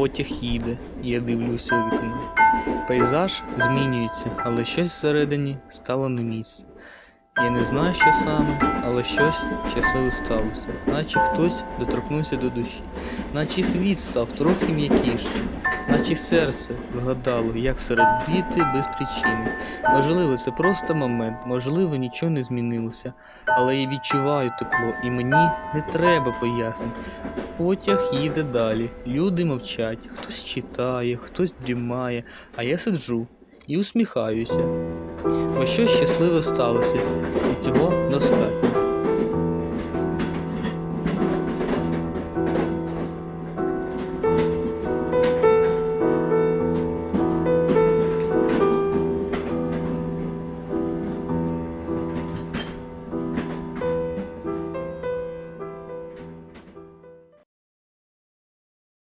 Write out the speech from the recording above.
Потяг їде, я дивлюся у вікно. Пейзаж змінюється, але щось всередині стало на місце. Я не знаю, що саме, але щось щасливе сталося, наче хтось доторкнувся до душі, наче світ став трохи м'якішим, наче серце згадало, як серед діти без причини. Можливо, це просто момент, можливо, нічого не змінилося, але я відчуваю тепло, і мені не треба пояснень. Потяг їде далі, люди мовчать, хтось читає, хтось дрімає, а я сиджу і усміхаюся. Бо щось щасливе сталося, і цього достатньо.